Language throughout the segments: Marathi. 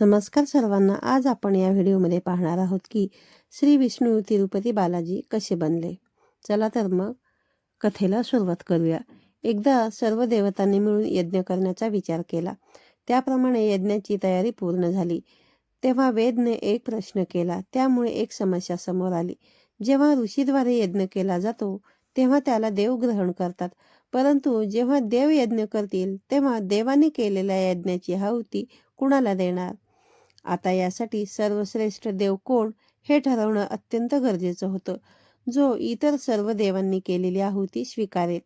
नमस्कार सर्वांना. आज आपण या व्हिडिओमध्ये पाहणार आहोत की श्री विष्णू तिरुपती बालाजी कसे बनले. चला तर मग कथेला सुरुवात करूया. एकदा सर्व देवतांनी मिळून यज्ञ करण्याचा विचार केला. त्याप्रमाणे यज्ञाची तयारी पूर्ण झाली. तेव्हा वेदने एक प्रश्न केला. त्यामुळे एक समस्या समोर आली. जेव्हा ऋषीद्वारे यज्ञ केला जातो तेव्हा त्याला देव ग्रहण करतात. परंतु जेव्हा देव यज्ञ करतील तेव्हा देवाने केलेल्या यज्ञाची आहुती कुणाला देणार? आता यासाठी सर्वश्रेष्ठ देव कोण हे ठरवणं अत्यंत गरजेचं होतं. जो इतर सर्व देवांनी केलेली आहुती स्वीकारेल.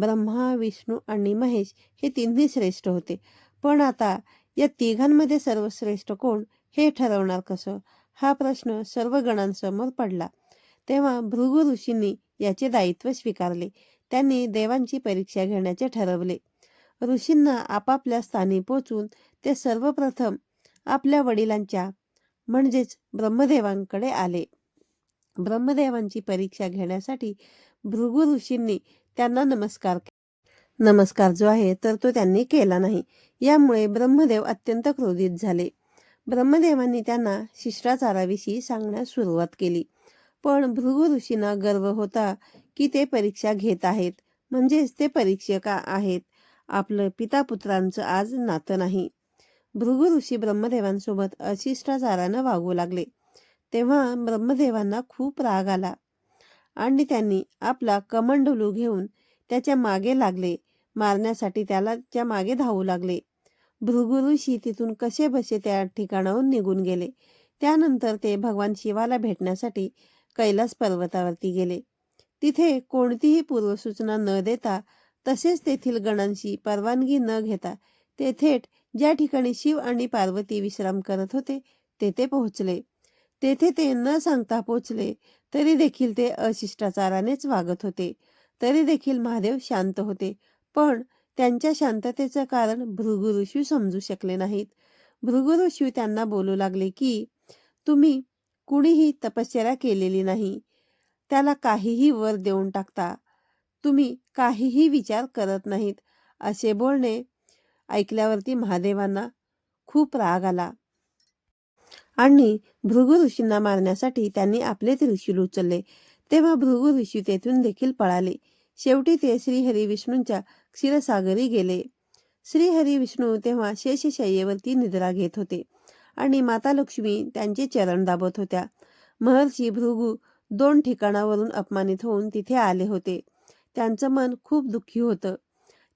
ब्रह्मा विष्णू आणि महेश हे तिन्ही श्रेष्ठ होते. पण आता या तिघांमध्ये सर्वश्रेष्ठ कोण हे ठरवणार कसं? हा प्रश्न सर्व गणांसमोर पडला. तेव्हा भृगु ऋषींनी याचे दायित्व स्वीकारले. त्यांनी देवांची परीक्षा घेण्याचे ठरवले. ऋषींना आपापल्या स्थानी पोचून ते सर्वप्रथम आपल्या वडिलांच्या म्हणजेच ब्रह्मदेवांकडे आले. ब्रह्मदेवांची परीक्षा घेण्यासाठी भृगु ऋषींनी त्यांना नमस्कार नमस्कार जो आहे तर तो त्यांनी केला नाही. यामुळे ब्रह्मदेव अत्यंत क्रोधित झाले. ब्रह्मदेवांनी त्यांना शिष्टाचाराविषयी सांगण्यास सुरुवात केली. पण भृगु ऋषींना गर्व होता की ते परीक्षा घेत आहेत. म्हणजेच ते परीक्षक आहेत. आपलं पिता पुत्रांचं आज नातं नाही. भृगु ऋषी ब्रह्मदेवांसोबत अशिष्टाचारानं वागू लागले. तेव्हा ब्रह्मदेवांना खूप राग आला आणि त्यांनी आपला कमंडलू घेऊन त्याच्यामागे लागले मारण्यासाठी त्याला त्या मागे धावू लागले. भृगु ऋषी तिथून कसे बसे त्या ठिकाणाहून निघून गेले. त्यानंतर ते भगवान शिवाला भेटण्यासाठी कैलास पर्वतावरती गेले. तिथे कोणतीही पूर्वसूचना न देता तसेच तेथील गणांशी परवानगी न घेता ते थेट ज्या ठिकाणी शिव आणि पार्वती विश्राम करत होते तेथे पोहोचले. तेथे ते न सांगता पोहोचले तरी देखील ते अशिष्टाचारानेच वागत होते. तरी देखील महादेव शांत होते पण त्यांच्या शांततेचं कारण भृगु ऋषी समजू शकले नाहीत. भृगु ऋषी त्यांना बोलू लागले की तुम्ही कुणीही तपश्चर्या केलेली नाही. त्याला काहीही वर देऊन टाकता. तुम्ही काहीही विचार करत नाहीत. असे बोलणे ऐकल्यावरती महादेवांना खूप राग आला. आणि भृगु ऋषींना मारण्यासाठी त्यांनी आपले त्रिशूल उचलले. तेव्हा भृगु ऋषी तेथून देखील पळाले. शेवटी ते श्रीहरी विष्णूंच्या क्षीरसागरी गेले. श्रीहरी विष्णू तेव्हा शेषशय्येवरती निद्रा घेत होते आणि माता लक्ष्मी त्यांचे चरण दाबत होत्या. महर्षी भृगु दोन ठिकाणावरून अपमानित होऊन तिथे आले होते. त्यांचं मन खूप दुःखी होतं.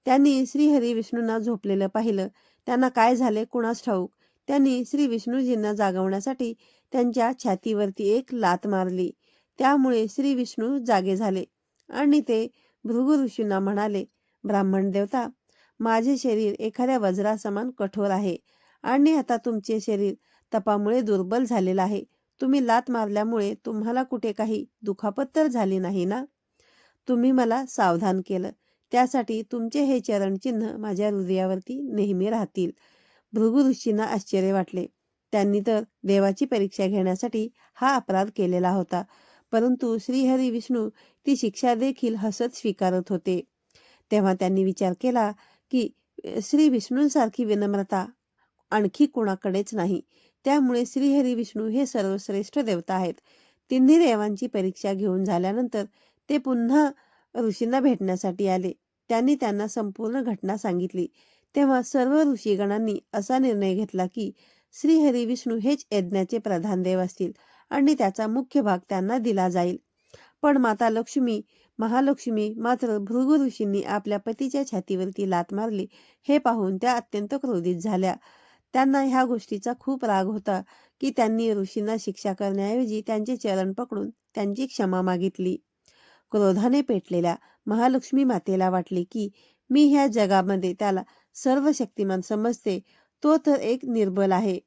त्यांनी श्रीहरी विष्णूंना झोपलेलं पाहिलं. त्यांना काय झाले कुणास ठाऊक? त्यांनी श्री विष्णूजींना जागवण्यासाठी त्यांच्या छातीवरती एक लात मारली. त्यामुळे श्री विष्णू जागे झाले आणि ते भृगु ऋषींना म्हणाले ब्राह्मण देवता माझे शरीर एखाद्या वज्रासमान कठोर आहे आणि आता तुमचे शरीर तपामुळे दुर्बल झालेलं आहे. तुम्ही लात मारल्यामुळे तुम्हाला कुठे काही दुखापत तर झाली नाही ना? तुम्ही मला सावधान केलं. त्यासाठी तुमचे हे चरणचिन्ह माझ्या हृदयावरती नेहमी राहतील. भृगु ऋषींना आश्चर्य वाटले. त्यांनी तर देवाची परीक्षा घेण्यासाठी हा अपराध केलेला होता. परंतु श्रीहरी विष्णू ती शिक्षा देखील हसत स्वीकारत होते. तेव्हा त्यांनी विचार केला की श्री विष्णूंसारखी विनम्रता आणखी कोणाकडेच नाही. त्यामुळे श्रीहरी विष्णू हे सर्वश्रेष्ठ देवता आहेत. तिन्ही देवांची परीक्षा घेऊन झाल्यानंतर ते पुन्हा ऋषींना भेटण्यासाठी आले. त्यांनी त्यांना संपूर्ण घटना सांगितली. तेव्हा सर्व ऋषीगणांनी असा निर्णय घेतला की श्रीहरी विष्णू हेच यज्ञाचे प्रधान देव असतील आणि त्याचा मुख्य भाग त्यांना दिला जाईल. पण माता लक्ष्मी महालक्ष्मी मात्र भृगु ऋषींनी आपल्या पतीच्या छातीवरती लात मारली. हे पाहून त्या अत्यंत क्रोधित झाल्या. त्यांना ह्या गोष्टीचा खूप राग होता की त्यांनी ऋषींना शिक्षा करण्याऐवजी त्यांचे चरण पकडून त्यांची क्षमा मागितली. क्रोधाने पेटलेल्या महालक्ष्मी मातेला वाटले की मी ह्या जगामध्ये त्याला सर्व शक्तिमान समजते. तो तर एक निर्बल आहे.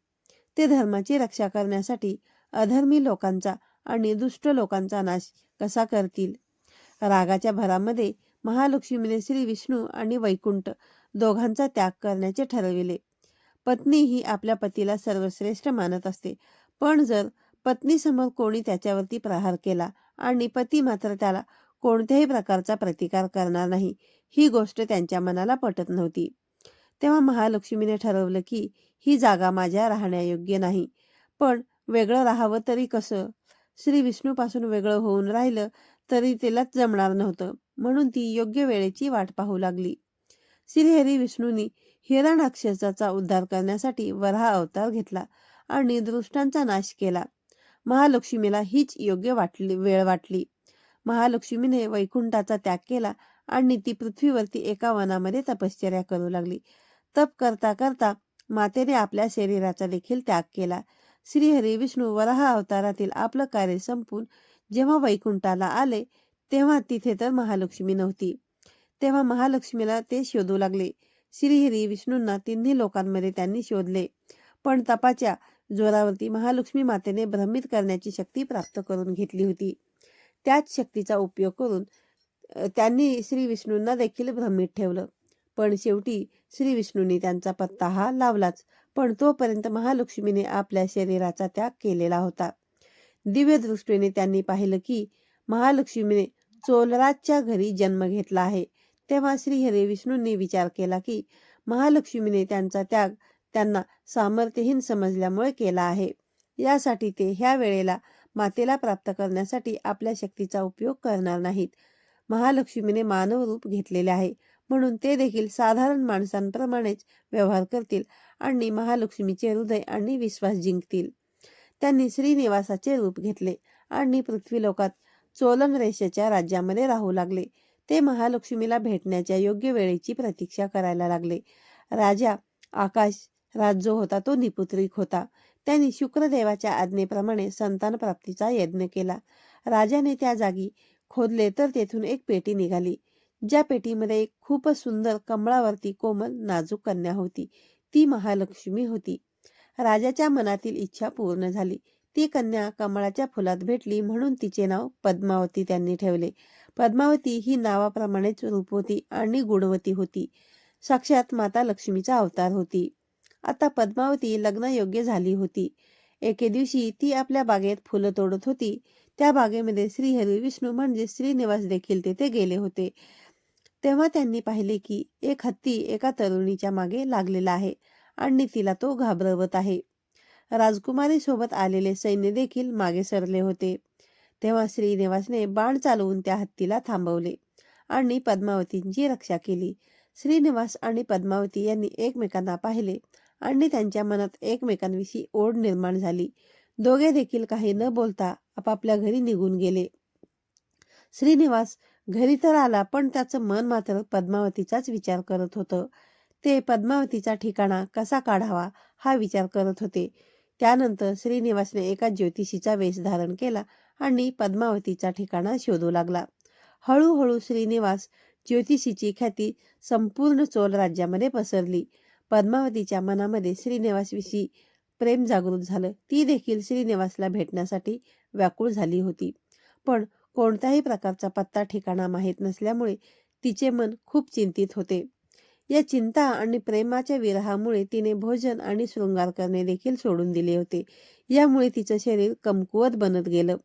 ते धर्माची रक्षा करण्यासाठी अधर्मी लोकांचा आणि दुष्ट लोकांचा नाश कसा करतील? रागाच्या भरामध्ये महालक्ष्मीने श्री विष्णू आणि वैकुंठ दोघांचा त्याग करण्याचे ठरविले. पत्नी ही आपल्या पतीला सर्वश्रेष्ठ मानत असते. पण जर पत्नीसमोर कोणी त्याच्यावरती प्रहार केला आणि पती मात्र त्याला कोणत्याही प्रकारचा प्रतिकार करणार नाही ही गोष्ट त्यांच्या मनाला पटत नव्हती. तेव्हा महालक्ष्मीने ठरवलं की ही जागा माझ्या राहण्यायोग्य नाही. पण वेगळं राहावं तरी कसं? श्री विष्णूपासून वेगळं होऊन राहिलं तरी तिलाच जमणार नव्हतं म्हणून ती योग्य वेळेची वाट पाहू लागली. श्रीहरी विष्णूंनी हिरणाक्षसाचा उद्धार करण्यासाठी वराह अवतार घेतला आणि दृष्टांचा नाश केला. महालक्ष्मीला हीच योग्य वाटली वेळ वाटली. महालक्ष्मीने वैकुंठाचा त्याग केला आणि ती पृथ्वीवरती एका वनामध्ये तपश्चर्या करू लागली. तप करता करता मातेने आपल्या शरीराचा देखील त्याग केला. श्रीहरी विष्णू वराह अवतारातील आपलं कार्य संपून जेव्हा वैकुंठाला आले तेव्हा तिथे तर महालक्ष्मी नव्हती. तेव्हा महालक्ष्मीला ते शोधू लागले. श्रीहरी विष्णूंना तिन्ही लोकांमध्ये त्यांनी शोधले. पण तपाच्या जोरावरती महालक्ष्मी मातेने भ्रमित करण्याची शक्ती प्राप्त करून घेतली होती. त्याच शक्तीचा उपयोग करून त्यांनी श्री विष्णूंना देखील भ्रमित ठेवलं. पण शेवटी श्री विष्णूंनी त्यांचा पत्ता हा लावलाच. पण तोपर्यंत महालक्ष्मीने आपल्या शरीराचा त्याग केलेला होता. दिव्य दृष्टीने त्यांनी पाहिलं की महालक्ष्मीने चोलराजच्या घरी जन्म घेतला आहे. तेव्हा श्री हरे विष्णूंनी विचार केला की महालक्ष्मीने त्यांचा त्याग त्यांना सामर्थ्यहीन समजल्यामुळे केला आहे. यासाठी ते ह्या वेळेला मातेला प्राप्त करण्यासाठी आपल्या शक्तीचा उपयोग करणार नाहीत. महालक्ष्मीने मानव रूप घेतलेले आहे. म्हणून ते देखील साधारण माणसांप्रमाणेच व्यवहार करतील आणि महालक्ष्मीचे हृदय आणि विश्वास जिंकतील. त्यांनी श्रीनिवासाचे रूप घेतले आणि पृथ्वीलोकात चोलन रेषेच्या राज्यामध्ये राहू लागले. ते महालक्ष्मीला भेटण्याच्या योग्य वेळेची प्रतीक्षा करायला लागले. राजा आकाश राज जो होता तो निपुत्रिक होता. त्यांनी शुक्रदेवाच्या आज्ञेप्रमाणे संतान प्राप्तीचा यज्ञ केला. राजाने त्या जागी खोदले तर तेथून एक पेटी निघाली. ज्या पेटीमध्ये एक खूपच सुंदर कमळावरती कोमल नाजूक कन्या होती. ती महालक्ष्मी होती. राजाच्या मनातील इच्छा पूर्ण झाली. ती कन्या कमळाच्या फुलात भेटली म्हणून तिचे नाव पद्मावती त्यांनी ठेवले. पद्मावती ही नावाप्रमाणेच रूप होती आणि गुणवती होती. साक्षात माता लक्ष्मीचा अवतार होती. आता पद्मावती लग्नयोग्य झाली होती. एके दिवशी ती आपल्या बागेत फुलं तोडत होती. त्या बागेमध्ये श्रीहरी विष्णू म्हणजे श्रीनिवास देखील तेथे गेले होते. तेव्हा त्यांनी पाहिले की एक हत्ती एका तरुणीच्या मागे लागलेला आहे आणि तिला तो घाबरवत आहे. राजकुमारी सोबत आलेले सैन्य देखील मागे सरले होते. तेव्हा श्रीनिवासने बाण चालवून त्या हत्तीला थांबवले आणि पद्मावतींची रक्षा केली. श्रीनिवास आणि पद्मावती यांनी एकमेकांना पाहिले आणि त्यांच्या मनात एकमेकांविषयी ओढ निर्माण झाली. दोघे देखील काही न बोलता आपापल्या घरी निघून गेले. श्रीनिवास घरी तर आला पण त्याचं मन मात्र पद्मावतीचाच विचार करत होतं. ते पद्मावतीचा ठिकाणा कसा काढावा हा विचार करत होते. त्यानंतर श्रीनिवासने एका ज्योतिषीचा वेश धारण केला आणि पद्मावतीचा ठिकाणा शोधू लागला. हळूहळू श्रीनिवास ज्योतिषीची ख्याती संपूर्ण चोल राज्यामध्ये पसरली. पद्मावतीच्या मनामध्ये श्रीनिवासविषयी प्रेम जागृत झालं. ती देखील श्रीनिवासला भेटण्यासाठी व्याकुळ झाली होती. पण कोणत्याही प्रकारचा पत्ता ठिकाणा माहीत नसल्यामुळे तिचे मन खूप चिंतित होते. या चिंता आणि प्रेमाच्या विरहामुळे तिने भोजन आणि शृंगार करणे देखील सोडून दिले होते. यामुळे तिचं शरीर कमकुवत बनत गेलं.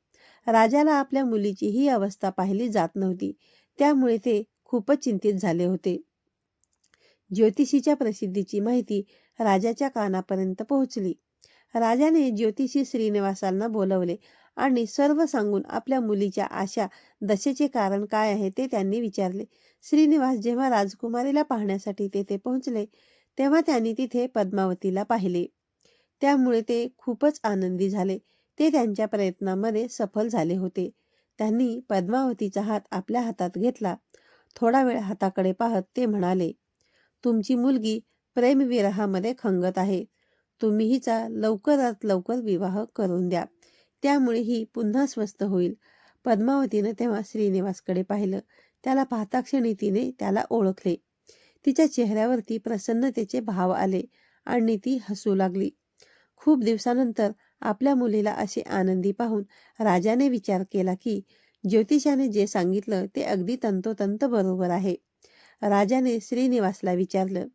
राजाला आपल्या मुलीची ही अवस्था पाहिली जात नव्हती. त्यामुळे ते खूपच चिंतित झाले होते. ज्योतिषीच्या प्रसिद्धीची माहिती राजाच्या कानापर्यंत पोहोचली. राजाने ज्योतिषी श्रीनिवासांना बोलवले आणि सर्व सांगून आपल्या मुलीच्या आशा दशेचे कारण काय आहे ते त्यांनी विचारले. श्रीनिवास जेव्हा राजकुमारीला पाहण्यासाठी तेथे पोहोचले तेव्हा त्यांनी तिथे पद्मावतीला पाहिले. त्यामुळे ते खूपच आनंदी झाले. ते त्यांच्या प्रयत्नामध्ये सफल झाले होते. त्यांनी पद्मावतीचा हात आपल्या हातात घेतला. थोडा वेळ हाताकडे पाहत ते म्हणाले तुमची मुलगी प्रेमविरहामध्ये खंगत आहे. तुम्ही हिचा लवकरात लवकर विवाह करून द्या. त्यामुळे ही पुन्हा स्वस्थ होईल. पद्मावतीनं तेव्हा श्रीनिवासकडे पाहिलं. त्याला पाहता क्षणी तिने त्याला ओळखले. तिच्या चेहऱ्यावरती प्रसन्नतेचे भाव आले आणि ती हसू लागली. खूप दिवसानंतर आपल्या मुलीला असे आनंदी पाहून राजाने विचार केला की ज्योतिषाने जे सांगितलं ते अगदी तंतोतंत बरोबर आहे. राजाने श्रीनिवासला विचारलं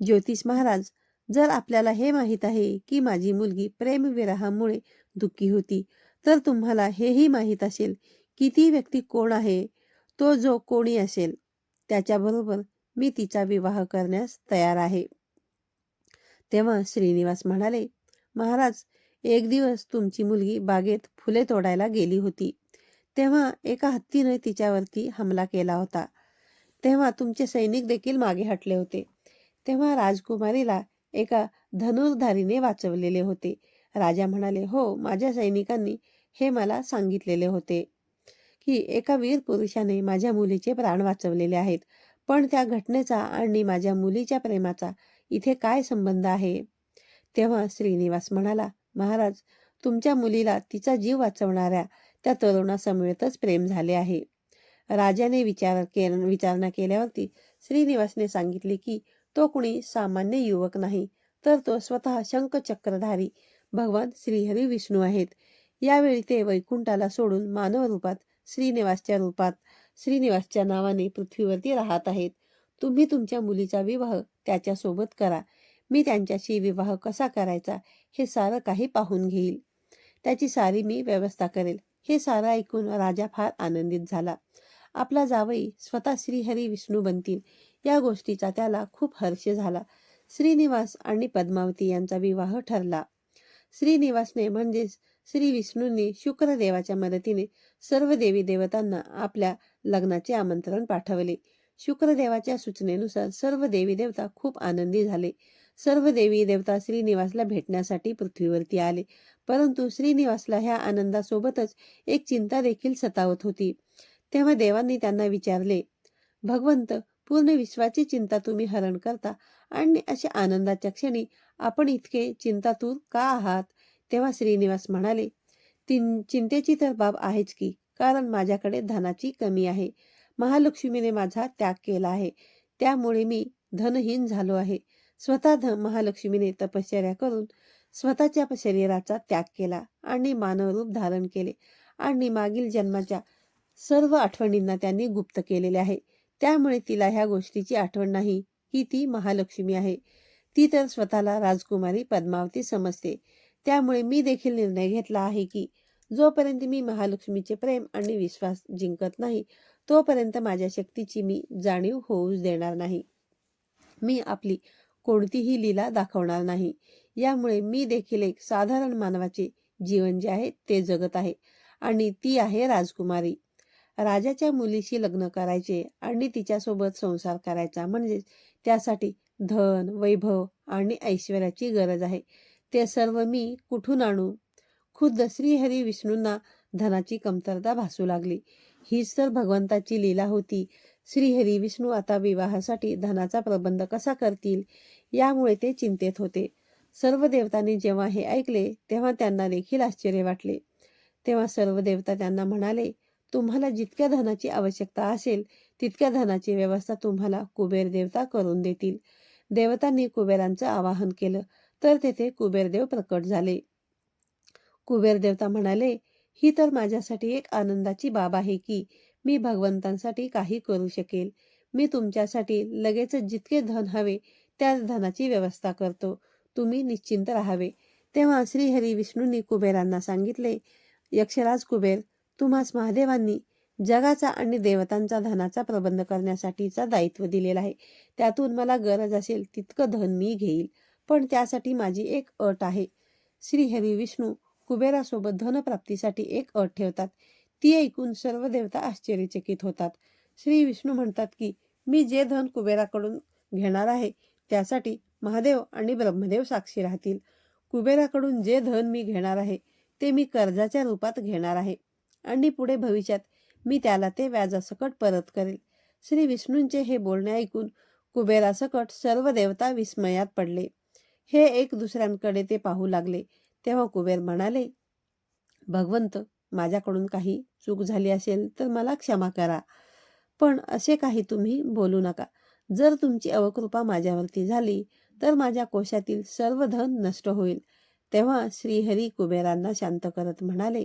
ज्योतिष महाराज जर आपल्याला हे माहीत आहे की माझी मुलगी प्रेमविरहामुळे दुःखी होती तर तुम्हाला हेही माहीत असेल की ती व्यक्ती कोण आहे? तो जो कोणी असेल त्याच्याबरोबर मी तिचा विवाह करण्यास तयार आहे. तेव्हा श्रीनिवास म्हणाले महाराज एक दिवस तुमची मुलगी बागेत फुले तोडायला गेली होती. तेव्हा एका हत्तीने तिच्यावरती हमला केला होता. तेव्हा तुमचे सैनिक देखील मागे हटले होते. तेव्हा राजकुमारीला एका धनुर्धारीने वाचवलेले होते. राजा म्हणाले हो माझ्या सैनिकांनी हे मला सांगितलेले होते की एका वीर पुरुषाने माझ्या मुलीचे प्राण वाचवलेले आहेत. पण त्या घटनेचा आणि माझ्या मुलीच्या प्रेमाचा इथे काय संबंध आहे? तेव्हा श्रीनिवास म्हणाला महाराज तुमच्या मुलीला तिचा जीव वाचवणाऱ्या त्या तरुणासमवेतच प्रेम झाले आहे. राजाने विचार के विचारणा केल्यावरती श्रीनिवासने सांगितले की तो कुणी सामान्य युवक नाही तर तो स्वतः शंखचक्रधारी भगवान श्रीहरी विष्णू आहेत. यावेळी ते वैकुंठाला सोडून मानव रूपात श्रीनिवासच्या रूपात श्रीनिवासच्या नावाने पृथ्वीवरती राहत आहेत. तुम्ही तुमच्या मुलीचा विवाह त्याच्यासोबत करा. मी त्यांच्याशी विवाह कसा करायचा हे सारं काही पाहून घेईल. त्याची सारी मी व्यवस्था करेल. हे सारं ऐकून राजा फार आनंदित झाला. आपला जावई स्वतः श्रीहरी विष्णू बनतील. या गोष्टीचा त्याला खूप हर्ष झाला. श्रीनिवास आणि पद्मावती यांचा विवाह ठरला. श्रीनिवासने म्हणजेच श्री विष्णूंनी शुक्रदेवाच्या मदतीने सर्व देवी देवतांना आपल्या लग्नाचे आमंत्रण पाठवले. शुक्रदेवाच्या सूचनेनुसार सर्व देवी देवता खूप आनंदी झाले. सर्व देवी देवता श्रीनिवासला भेटण्यासाठी पृथ्वीवरती आले. परंतु श्रीनिवासला ह्या आनंदासोबतच एक चिंता देखील सतावत होती. तेव्हा देवांनी त्यांना विचारले भगवंत पूर्ण विश्वाची चिंता तुम्ही हरण करता आणि अशा आनंदाच्या क्षणी आपण इतके चिंतातूर का आहात? तेव्हा श्रीनिवास म्हणाले तीन चिंतेची तर बाब आहेच की कारण माझ्याकडे धनाची कमी आहे. महालक्ष्मीने माझा त्याग केला आहे. त्यामुळे मी धनहीन झालो आहे. स्वतः ध महालक्ष्मीने तपश्चर्या करून स्वतःच्या शरीराचा त्याग केला आणि मानवरूप धारण केले आणि मागील जन्माच्या सर्व आठवणींना त्यांनी गुप्त केलेले आहे. त्यामुळे तिला ह्या गोष्टीची आठवण नाही ही ती महालक्ष्मी आहे. ती तर स्वतःला राजकुमारी पद्मावती समजते. त्यामुळे मी देखील निर्णय घेतला आहे की जोपर्यंत मी महालक्ष्मीचे प्रेम आणि विश्वास जिंकत नाही तोपर्यंत माझ्या शक्तीची मी जाणीव होऊच देणार नाही. मी आपली कोणतीही लीला दाखवणार नाही. यामुळे मी देखील एक साधारण मानवाचे जीवन जे आहे ते जगत आहे. आणि ती आहे राजकुमारी. राजाच्या मुलीशी लग्न करायचे आणि तिच्यासोबत संसार करायचा. म्हणजेच त्यासाठी धन वैभव आणि ऐश्वर्याची गरज आहे. ते सर्व मी कुठून आणू? खुद्द श्रीहरी विष्णूंना धनाची कमतरता भासू लागली. हीच तर भगवंताची लीला होती. श्रीहरी विष्णू आता विवाहासाठी धनाचा प्रबंध कसा करतील यामुळे ते चिंतेत होते. सर्व देवतांनी जेव्हा हे ऐकले तेव्हा त्यांना देखील आश्चर्य वाटले. तेव्हा सर्व देवता त्यांना म्हणाले तुम्हाला जितक्या धनाची आवश्यकता असेल तितक्या धनाची व्यवस्था तुम्हाला कुबेर देवता करून देतील. देवतांनी कुबेरांचं आवाहन केलं तर तेथे कुबेरदेव प्रकट झाले. कुबेर देवता म्हणाले ही तर माझ्यासाठी एक आनंदाची बाब आहे की मी भगवंतांसाठी काही करू शकेल. मी तुमच्यासाठी लगेच जितके धन हवे त्या धनाची व्यवस्था करतो. तुम्ही निश्चिंत राहावे. तेव्हा श्रीहरी विष्णूंनी कुबेरांना सांगितले यक्षराज कुबेर तुम्हास महादेवांनी जगाचा आणि देवतांचा धनाचा प्रबंध करण्यासाठीचा दायित्व दिलेला आहे. त्यातून मला गरज असेल तितकं धन मी घेईल पण त्यासाठी माझी एक अट आहे. श्रीहरी विष्णू कुबेरासोबत धनप्राप्तीसाठी एक अट ठेवतात. ती ऐकून सर्व देवता आश्चर्यचकित होतात. श्री विष्णू म्हणतात की मी जे धन कुबेराकडून घेणार आहे त्यासाठी महादेव आणि ब्रह्मदेव साक्षी राहतील. कुबेराकडून जे धन मी घेणार आहे ते मी कर्जाच्या रूपात घेणार आहे. आणि पुढे भविष्यात मी त्याला ते व्याजासकट परत करेल. श्री विष्णूंचे हे बोलणे ऐकून कुबेरासकट सर्व देवता विस्मयात पडले. हे एक दुसऱ्यांकडे ते पाहू लागले. तेव्हा कुबेर म्हणाले भगवंत माझ्याकडून काही चूक झाली असेल तर मला क्षमा करा. पण असे काही तुम्ही बोलू नका. जर तुमची अवकृपा माझ्यावरती झाली तर माझ्या कोशातील सर्व धन नष्ट होईल. तेव्हा श्रीहरी कुबेरांना शांत करत म्हणाले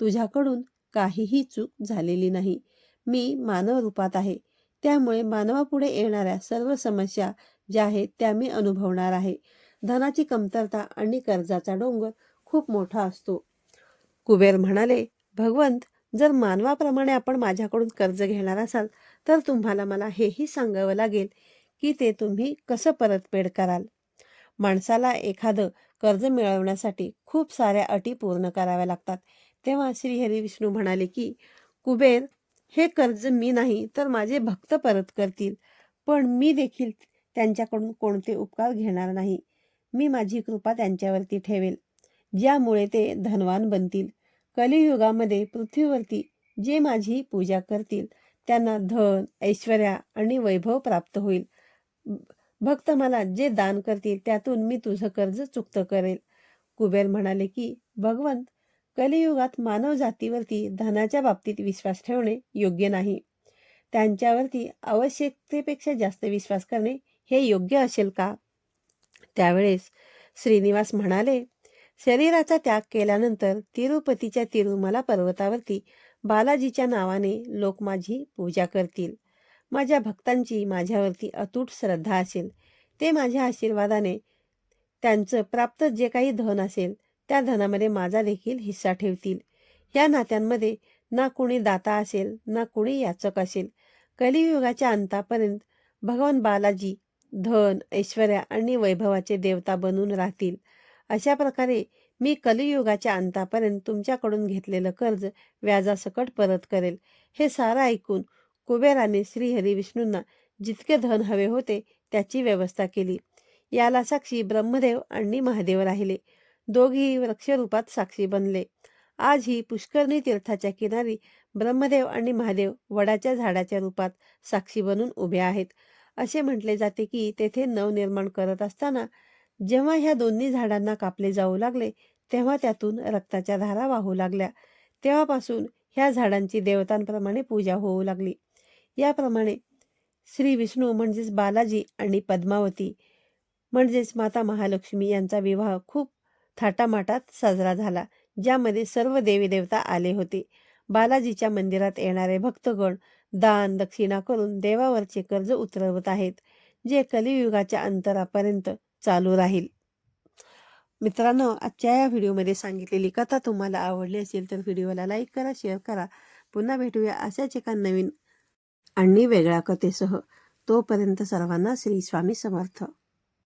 तुझ्याकडून काहीही चूक झालेली नाही. मी मानव रूपात आहे. त्यामुळे मानवापुढे येणाऱ्या सर्व समस्या ज्या आहेत त्या मी अनुभवणार आहे. धनाची कमतरता आणि कर्जाचा डोंगर खूप मोठा असतो. कुबेर म्हणाले भगवंत जर मानवाप्रमाणे आपण माझ्याकडून कर्ज घेणार असाल तर तुम्हाला मला हेही सांगावं लागेल की ते तुम्ही कसं परतफेड कराल? माणसाला एखादं कर्ज मिळवण्यासाठी खूप साऱ्या अटी पूर्ण कराव्या लागतात. तेव्हा श्रीहरी विष्णू म्हणाले की कुबेर हे कर्ज मी नाही तर माझे भक्त परत करतील. पण मी देखील त्यांच्याकडून कोणते उपकार घेणार नाही. मी माझी कृपा त्यांच्यावरती ठेवेल ज्यामुळे ते धनवान बनतील. कलियुगामध्ये पृथ्वीवरती जे माझी पूजा करतील त्यांना धन ऐश्वर्या आणि वैभव प्राप्त होईल. भक्त मला जे दान करतील त्यातून मी तुझं कर्ज चुकतं करेल. कुबेर म्हणाले की भगवंत कलियुगात मानव जातीवरती धनाच्या बाबतीत विश्वास ठेवणे योग्य नाही. त्यांच्यावरती आवश्यकतेपेक्षा जास्त विश्वास करणे हे योग्य असेल का? त्यावेळेस श्रीनिवास म्हणाले शरीराचा त्याग केल्यानंतर तिरुपतीच्या तिरुमला पर्वतावरती बालाजीच्या नावाने लोक माझी पूजा करतील. माझ्या भक्तांची माझ्यावरती अतूट श्रद्धा असेल. ते माझ्या आशीर्वादाने त्यांचं प्राप्त जे काही धन असेल त्या धनामध्ये माझा देखील हिस्सा ठेवतील. या नात्यांमध्ये ना कुणी दाता असेल ना कुणी याचक असेल. कलियुगाच्या अंतापर्यंत भगवान बालाजी धन ऐश्वर्या आणि वैभवाचे देवता बनून राहतील. अशा प्रकारे मी कलियुगाच्या अंतापर्यंत तुमच्याकडून घेतलेलं कर्ज व्याजासकट परत करेल. हे सारं ऐकून कुबेराने श्रीहरी विष्णूंना जितके धन हवे होते त्याची व्यवस्था केली. याला साक्षी ब्रह्मदेव आणि महादेव राहिले. दोघेही वृक्षरूपात साक्षी बनले. आज ही पुष्करणी तीर्थाच्या किनारी ब्रह्मदेव आणि महादेव वडाच्या झाडाच्या रूपात साक्षी बनून उभे आहेत. असे म्हटले जाते की तेथे नवनिर्माण करत असताना जेव्हा ह्या दोन्ही झाडांना कापले जाऊ लागले तेव्हा त्यातून रक्ताच्या धारा वाहू लागल्या. तेव्हापासून ह्या झाडांची देवतांप्रमाणे पूजा होऊ लागली. याप्रमाणे श्री विष्णू म्हणजेच बालाजी आणि पद्मावती म्हणजेच माता महालक्ष्मी यांचा विवाह खूप थाटामाटात साजरा झाला ज्यामध्ये सर्व देवी देवता आले होते. बालाजीच्या मंदिरात येणारे भक्तगण दान दक्षिणा करून देवावरचे कर्ज उतरवत आहेत जे कलियुगाच्या अंतरापर्यंत चालू राहील. मित्रांनो आजच्या या व्हिडिओमध्ये सांगितलेली कथा तुम्हाला आवडली असेल तर व्हिडिओला लाईक करा शेअर करा. पुन्हा भेटूया अशाच एका नवीन आणि वेगळ्या कथेसह. तोपर्यंत सर्वांना श्री स्वामी समर्थ.